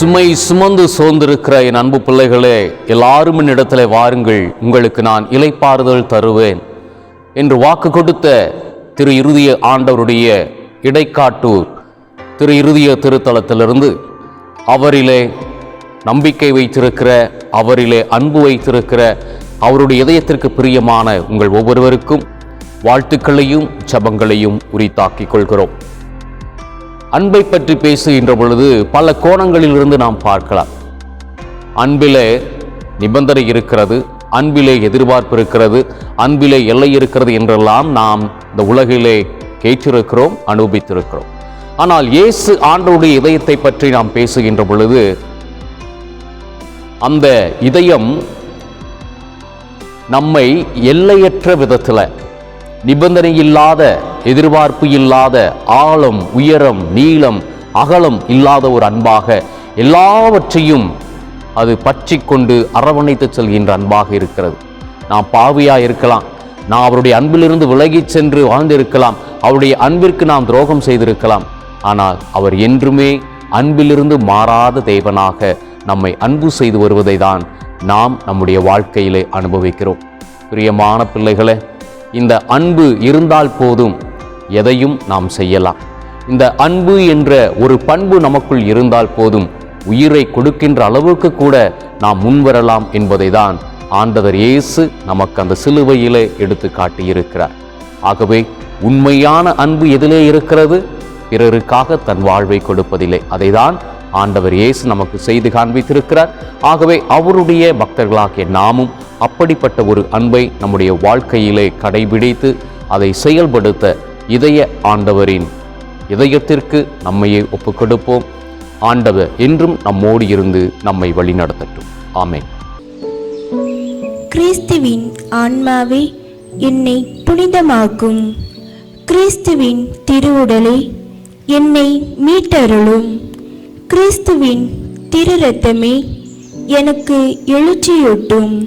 சுமை சுமந்து சோர்ந்திருக்கிற என் அன்பு பிள்ளைகளே எல்லாரும் என்னிடத்தில் வாருங்கள் உங்களுக்கு நான் இலைப்பாறுதல் தருவேன் என்று வாக்கு கொடுத்த திரு இறுதிய ஆண்டவருடைய இடைக்காட்டூர் திரு இறுதிய திருத்தலத்திலிருந்து அவரிலே நம்பிக்கை வைத்திருக்கிற அவரிலே அன்பு வைத்திருக்கிற அவருடைய இதயத்திற்கு பிரியமான உங்கள் ஒவ்வொருவருக்கும் வாழ்த்துக்களையும் ஜபங்களையும் உரித்தாக்கிக் கொள்கிறோம். அன்பை பற்றி பேசுகின்ற பொழுது பல கோணங்களிலிருந்து நாம் பார்க்கலாம். அன்பிலே நிபந்தனை இருக்கிறது அன்பிலே எதிர்பார்ப்பு இருக்கிறது அன்பிலே எல்லை இருக்கிறது என்றெல்லாம் நாம் இந்த உலகிலே கேட்டிருக்கிறோம் அனுபவித்திருக்கிறோம். ஆனால் இயேசு ஆண்டவுடைய இதயத்தை பற்றி நாம் பேசுகின்ற பொழுது அந்த இதயம் நம்மை எல்லையற்ற விதத்தில் நிபந்தனை இல்லாத எதிர்பார்ப்பு இல்லாத ஆழம் உயரம் நீளம் அகலம் இல்லாத ஒரு அன்பாக எல்லாவற்றையும் அது பற்றி கொண்டு அரவணைத்து செல்கின்ற அன்பாக இருக்கிறது. நான் பாவியாக இருக்கலாம். நான் அவருடைய அன்பிலிருந்து விலகிச் சென்று வாழ்ந்திருக்கலாம். அவருடைய அன்பிற்கு நாம் துரோகம் செய்திருக்கலாம். ஆனால் அவர் என்றுமே அன்பிலிருந்து மாறாத தேவனாக நம்மை அன்பு செய்து வருவதை தான் நாம் நம்முடைய வாழ்க்கையிலே அனுபவிக்கிறோம். பிரியமான பிள்ளைகளை இந்த அன்பு இருந்தால் போதும். எதையும் நாம் செய்யலாம். இந்த அன்பு என்ற ஒரு பண்பு நமக்குள் இருந்தால் போதும். உயிரை கொடுக்கின்ற அளவுக்கு கூட நாம் முன்வரலாம் என்பதை தான் ஆண்டவர் இயேசு நமக்கு அந்த சிலுவையிலே எடுத்து காட்டியிருக்கிறார். ஆகவே உண்மையான அன்பு எதிலே இருக்கிறது பிறருக்காக தன் வாழ்வை கொடுப்பதில்லை அதைதான் ஆண்டவர் இயேசு நமக்கு செய்து காண்பித்திருக்கிறார். ஆகவே அவருடைய பக்தர்களாகிய நாமும் அப்படிப்பட்ட ஒரு அன்பை நம்முடைய வாழ்க்கையிலே கடைபிடித்து அதை செயல்படுத்த இதய ஆண்டவரின் இதயத்திற்கு நம்மையே ஒப்புக்கொடுப்போம். ஆண்டவர் என்றும் நம்மோடு இருந்து நம்மை வழிநடத்தட்டும். ஆமேன். கிறிஸ்துவின் ஆன்மாவே என்னை புனிதமாக்கும். கிறிஸ்துவின் திருவுடலே என்னை மீட்டருளும். கிறிஸ்துவின் திரு ரத்தமே எனக்கு எழுச்சியூட்டும்.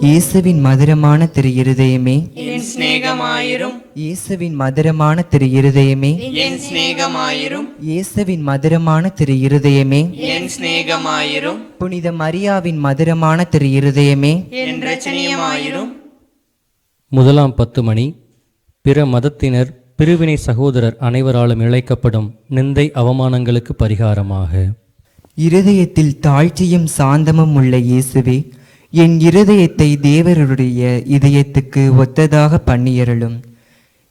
இயேசுவின் மதுரமான திரு இருதயமே. என் இயேசுவின் மதுரமான திரு இருதயமே. என் சிநேகமாயிரும். இயேசுவின் மதுரமான திரு இருதயமே. என் சிநேகமாயிரும். புனித மரியாவின் மதுரமான திரு இருதயமே. என் ரச்சனியமாயிரும் முதலாம் பத்து மணி. பிற மதத்தினர் பிரிவினை சகோதரர் அனைவராலும் இழைக்கப்படும் நிந்தை அவமானங்களுக்கு பரிகாரமாக. இருதயத்தில் தாழ்ச்சியும் சாந்தமும் உள்ள இயேசுவே என் இருதயத்தை தேவருடைய இதயத்துக்கு ஒத்ததாக பண்ணியருளும்.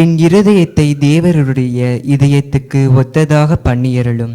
என் இருதயத்தை தேவருடைய இதயத்துக்கு ஒத்ததாக பண்ணியருளும்.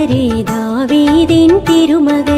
വരെ ദാവീദിൻ തിരുമകൾ